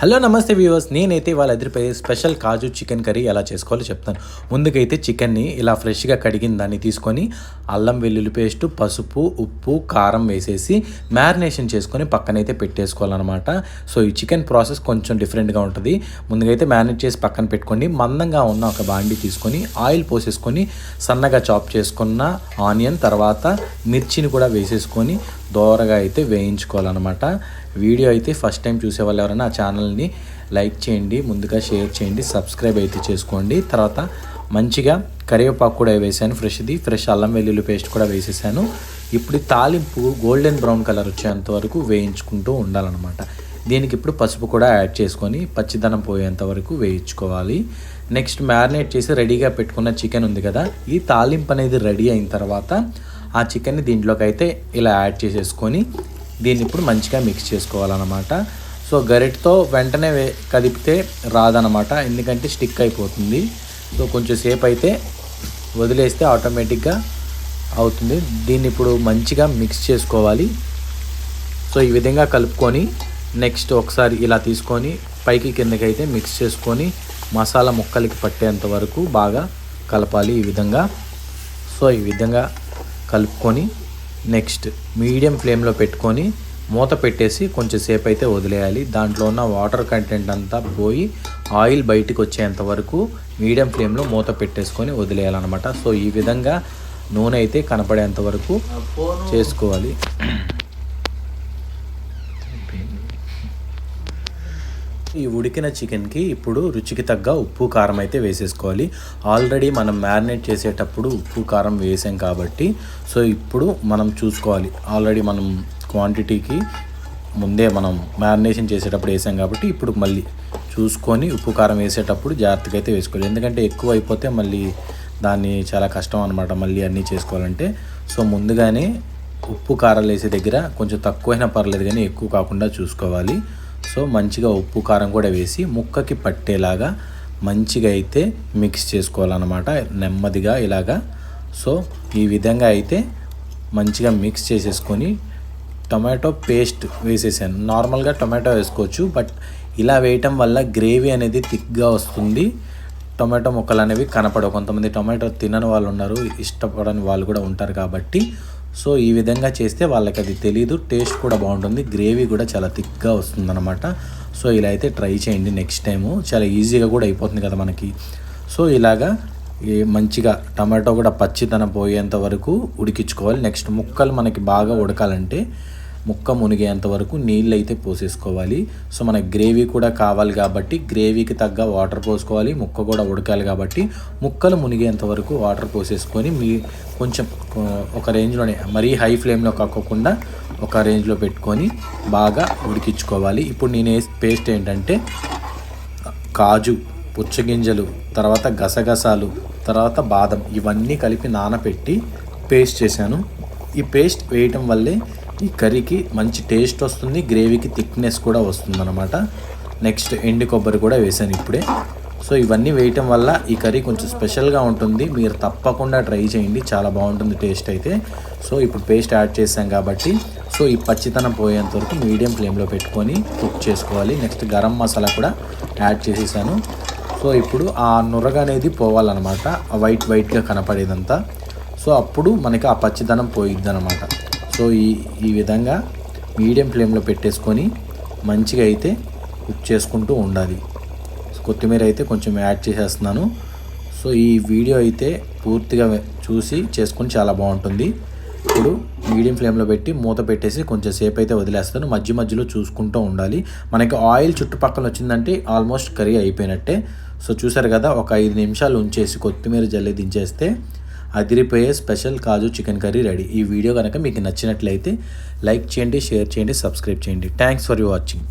Hello నమస్తే viewers నేనైతే వాళ్ళ ఎదురుపై స్పెషల్ కాజు చికెన్ కర్రీ ఎలా చేసుకోవాలో చెప్తాను. ముందుకైతే చికెన్ని ఇలా ఫ్రెష్గా కడిగిన దాన్ని తీసుకొని అల్లం వెల్లుల్లి పేస్ట్ పసుపు ఉప్పు కారం వేసేసి మ్యారినేషన్ చేసుకొని పక్కనైతే పెట్టేసుకోవాలన్నమాట. సో ఈ చికెన్ ప్రాసెస్ కొంచెం డిఫరెంట్గా ఉంటుంది. ముందుకైతే మ్యారినేట్ చేసి పక్కన పెట్టుకోండి. మందంగా ఉన్న ఒక బాండి తీసుకొని ఆయిల్ పోసేసుకొని సన్నగా చాప్ చేసుకున్న ఆనియన్ తర్వాత మిర్చిని కూడా వేసేసుకొని దోరగా అయితే వేయించుకోవాలన్నమాట. వీడియో అయితే ఫస్ట్ టైం చూసే వాళ్ళు ఎవరైనా ఆ ఛానల్ని లైక్ చేయండి ముందుగా షేర్ చేయండి సబ్స్క్రైబ్ అయితే చేసుకోండి. తర్వాత మంచిగా కరివేపాకు కూడా వేసాను ఫ్రెష్ది. ఫ్రెష్ అల్లం వెల్లుల్లి పేస్ట్ కూడా వేసేసాను. ఇప్పుడు తాలింపు గోల్డెన్ బ్రౌన్ కలర్ వచ్చేంత వరకు వేయించుకుంటూ ఉండాలన్నమాట. దీనికి ఇప్పుడు పసుపు కూడా యాడ్ చేసుకొని పచ్చిదనం పోయేంత వరకు వేయించుకోవాలి. నెక్స్ట్ మ్యారినేట్ చేసి రెడీగా పెట్టుకున్న చికెన్ ఉంది కదా ఈ తాలింపు అనేది రెడీ అయిన తర్వాత ఆ చికెన్ని దీంట్లోకి అయితే ఇలా యాడ్ చేసేసుకొని దీన్ని ఇప్పుడు మంచిగా మిక్స్ చేసుకోవాలన్నమాట. సో గరిటతో వెంటనే కదిపితే రాదనమాట ఎందుకంటే స్టిక్ అయిపోతుంది. సో కొంచెం సేపు అయితే వదిలేస్తే ఆటోమేటిక్గా అవుతుంది. దీన్ని ఇప్పుడు మంచిగా మిక్స్ చేసుకోవాలి. సో ఈ విధంగా కలుపుకొని నెక్స్ట్ ఒకసారి ఇలా తీసుకొని పైకి కిందకి అయితే మిక్స్ చేసుకొని మసాలా ముక్కలకి పట్టేంత వరకు బాగా కలపాలి ఈ విధంగా. సో ఈ విధంగా కలుపుకొని నెక్స్ట్ మీడియం ఫ్లేమ్లో పెట్టుకొని మూత పెట్టేసి కొంచెం సేపు అయితే వదిలేయాలి. దాంట్లో ఉన్న వాటర్ కంటెంట్ అంతా పోయి ఆయిల్ బయటికి వచ్చేంత వరకు మీడియం ఫ్లేమ్లో మూత పెట్టేసుకొని వదిలేయాలన్నమాట. సో ఈ విధంగా నూనె అయితే కనపడేంత వరకు చేసుకోవాలి. ఈ ఉడికిన చికెన్కి ఇప్పుడు రుచికి తగ్గ ఉప్పు కారం అయితే వేసేసుకోవాలి. ఆల్రెడీ మనం మ్యారినేట్ చేసేటప్పుడు ఉప్పు కారం వేసాం కాబట్టి సో ఇప్పుడు మనం చూసుకోవాలి. ఆల్రెడీ మనం క్వాంటిటీకి ముందే మనం మ్యారినేషన్ చేసేటప్పుడు వేసాం కాబట్టి ఇప్పుడు మళ్ళీ చూసుకొని ఉప్పు కారం వేసేటప్పుడు జాగ్రత్తగా అయితే వేసుకోవాలి. ఎందుకంటే ఎక్కువ అయిపోతే మళ్ళీ దాన్ని చాలా కష్టం అనమాట మళ్ళీ అన్నీ చేసుకోవాలంటే. సో ముందుగానే ఉప్పు కారాలు వేసే దగ్గర కొంచెం తక్కువైనా పర్లేదు కానీ ఎక్కువ కాకుండా చూసుకోవాలి. సో మంచిగా ఉప్పు కారం కూడా వేసి ముక్కకి పట్టేలాగా మంచిగా అయితే మిక్స్ చేసుకోవాలన్నమాట నెమ్మదిగా ఇలాగా. సో ఈ విధంగా అయితే మంచిగా మిక్స్ చేసేసుకొని టొమాటో పేస్ట్ వేసేసాను. నార్మల్గా టొమాటో వేసుకోవచ్చు బట్ ఇలా వేయటం వల్ల గ్రేవీ అనేది థిక్గా వస్తుంది. టొమాటో ముక్కలు అనేవి కనపడవు. కొంతమంది టొమాటో తినని వాళ్ళు ఉన్నారు ఇష్టపడని వాళ్ళు కూడా ఉంటారు కాబట్టి సో ఈ విధంగా చేస్తే వాళ్ళకి అది తెలీదు టేస్ట్ కూడా బాగుంటుంది గ్రేవీ కూడా చాలా థిక్గా వస్తుందన్నమాట. సో ఇలా అయితే ట్రై చేయండి నెక్స్ట్ టైము. చాలా ఈజీగా కూడా అయిపోతుంది కదా మనకి. సో ఇలాగా ఈ మంచిగా టమాటో కూడా పచ్చితనం పోయేంత వరకు ఉడికించుకోవాలి. నెక్స్ట్ ముక్కలు మనకి బాగా ఉడకాలంటే ముక్క మునిగేంత వరకు నీళ్ళు అయితే పోసేసుకోవాలి. సో మన గ్రేవీ కూడా కావాలి కాబట్టి గ్రేవీకి తగ్గ వాటర్ పోసుకోవాలి ముక్క కూడా ఉడకాలి కాబట్టి ముక్కలు మునిగేంత వరకు వాటర్ పోసేసుకొని మీ కొంచెం ఒక రేంజ్లోనే మరీ హై ఫ్లేమ్లో కాకోకుండా ఒక రేంజ్లో పెట్టుకొని బాగా ఉడికించుకోవాలి. ఇప్పుడు నేను పేస్ట్ ఏంటంటే కాజు పుచ్చగింజలు తర్వాత గసగసాలు తర్వాత బాదం ఇవన్నీ కలిపి నానబెట్టి పేస్ట్ చేశాను. ఈ పేస్ట్ వేయటం వల్లే ఈ కర్రీకి మంచి టేస్ట్ వస్తుంది గ్రేవీకి థిక్నెస్ కూడా వస్తుంది అనమాట నెక్స్ట్ ఎండు కొబ్బరి కూడా వేసాను ఇప్పుడే. సో ఇవన్నీ వేయటం వల్ల ఈ కర్రీ కొంచెం స్పెషల్గా ఉంటుంది. మీరు తప్పకుండా ట్రై చేయండి చాలా బాగుంటుంది టేస్ట్ అయితే. సో ఇప్పుడు పేస్ట్ యాడ్ చేసాం కాబట్టి సో ఈ పచ్చితనం పోయేంత వరకు మీడియం ఫ్లేమ్లో పెట్టుకొని కుక్ చేసుకోవాలి. నెక్స్ట్ గరం మసాలా కూడా యాడ్ చేసేసాను. సో ఇప్పుడు ఆ నురగ అనేది పోవాలన్నమాట. వైట్ వైట్గా కనపడేదంతా. సో అప్పుడు మనకి ఆ పచ్చిదనం పోయిద్ది అనమాట సో ఈ ఈ విధంగా మీడియం ఫ్లేమ్లో పెట్టేసుకొని మంచిగా అయితే కుక్ చేసుకుంటూ ఉండాలి. కొత్తిమీర అయితే కొంచెం యాడ్ చేసేస్తున్నాను. సో ఈ వీడియో అయితే పూర్తిగా చూసి చేసుకుని చాలా బాగుంటుంది. ఇప్పుడు మీడియం ఫ్లేమ్లో పెట్టి మూత పెట్టేసి కొంచెం సేపు అయితే వదిలేస్తాను. మధ్య మధ్యలో చూసుకుంటూ ఉండాలి. మనకి ఆయిల్ చుట్టుపక్కల వచ్చిందంటే ఆల్మోస్ట్ కర్రీ అయిపోయినట్టే. సో చూసారు కదా ఒక ఐదు నిమిషాలు ఉంచేసి కొత్తిమీర జల్లి దించేస్తే అదిరిపోయే స్పెషల్ కాజు చికెన్ కర్రీ రెడీ. ఈ వీడియో కనుక మీకు నచ్చినట్లయితే లైక్ చేయండి షేర్ చేయండి సబ్స్క్రైబ్ చేయండి. Thanks for you watching